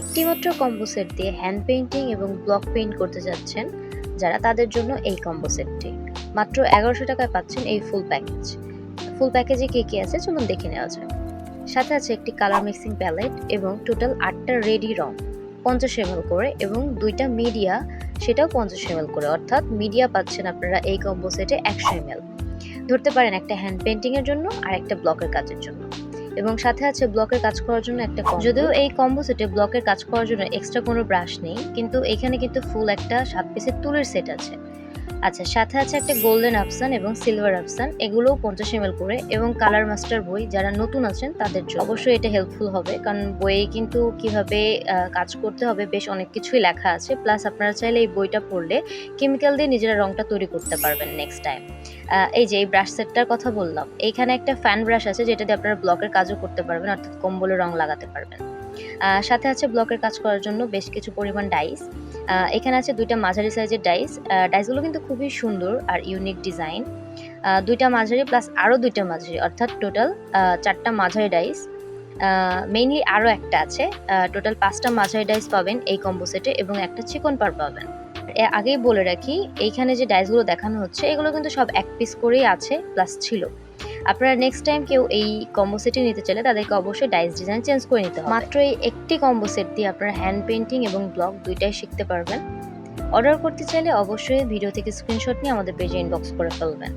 একটিমাত্র combo set দিয়ে hand painting এবং ব্লক পেইন্ট করতে যাচ্ছেন যারা তাদের জন্য এই কম্বো সেটটি মাত্র এগারোশো টাকায় পাচ্ছেন এই ফুল প্যাকেজ ফুল প্যাকেজে কী কী আছে? চলুন দেখে নেওয়া যাক। সাথে আছে একটি কালার মিক্সিং প্যালেট এবং টোটাল আটটা রেডি রং। পঞ্চাশ এম করে এবং দুইটা মিডিয়া সেটাও পঞ্চাশ এম করে। অর্থাৎ মিডিয়া পাচ্ছেন আপনারা এই কম্বো সেটে একশো এম ধরতে পারেন একটা হ্যান্ড পেন্টিংয়ের জন্য আর একটা ব্লকের কাজের জন্য। এবং সাথে আছে ব্লকের কাজ করার জন্য একটা যদিও এই কম্বো সেটে ব্লকের কাজ করার জন্য এক্সট্রা কোনো ব্রাশ নেই, কিন্তু এখানে কিন্তু ফুল একটা সাত পিসের তুলের সেট আছে। আচ্ছা সাথে আছে একটা গোল্ডেন আপসান এবং সিলভার আপসান এগুলোও পঞ্চাশ এম করে এবং কালার মাস্টার বই যারা নতুন আছেন তাদের জন্য। অবশ্যই এটা হেল্পফুল হবে কারণ বইয়ে কিন্তু কীভাবে কাজ করতে হবে বেশ অনেক কিছুই লেখা আছে। প্লাস আপনারা চাইলে এই বইটা পড়লে কেমিক্যাল দিয়ে নিজেরা রংটা তৈরি করতে পারবেন নেক্সট টাইম এই যে এই ব্রাশ সেটটার কথা বললাম, এইখানে একটা ফ্যান ব্রাশ আছে যেটা দিয়ে আপনারা ব্লকের কাজও করতে পারবেন, অর্থাৎ কম্বলে রং লাগাতে পারবেন। সাথে আছে ব্লকের কাজ করার জন্য বেশ কিছু পরিমাণ ডাইস। এখানে আছে দুইটা মাঝারি সাইজের ডাইস। ডাইসগুলো কিন্তু খুবই সুন্দর আর ইউনিক ডিজাইন। দুইটা মাঝারি প্লাস আরও দুইটা মাঝারি, অর্থাৎ টোটাল চারটা মাঝারি ডাইস। মেইনলি আরও একটা আছে। টোটাল পাঁচটা মাঝারি ডাইস পাবেন এই কম্বো সেটে এবং একটা চিকন পার পাবেন। আগেই বলে রাখি, এইখানে যে ডাইসগুলো দেখানো হচ্ছে, এগুলো কিন্তু সব এক পিস করেই আছে প্লাস ছিল। আপনারা নেক্সট টাইম কেউ এই কম্বো সেটি নিতে চাইলে তাদেরকে অবশ্যই ডাইস ডিজাইন চেঞ্জ করে নিতে হবে। মাত্র এই একটি কম্বো সেট দিয়ে আপনারা হ্যান্ড পেন্টিং এবং ব্লগ দুইটাই শিখতে পারবেন। অর্ডার করতে চাইলে অবশ্যই ভিডিও থেকে স্ক্রিনশট নিয়ে আমাদের পেজে ইনবক্স করে ফেলবেন।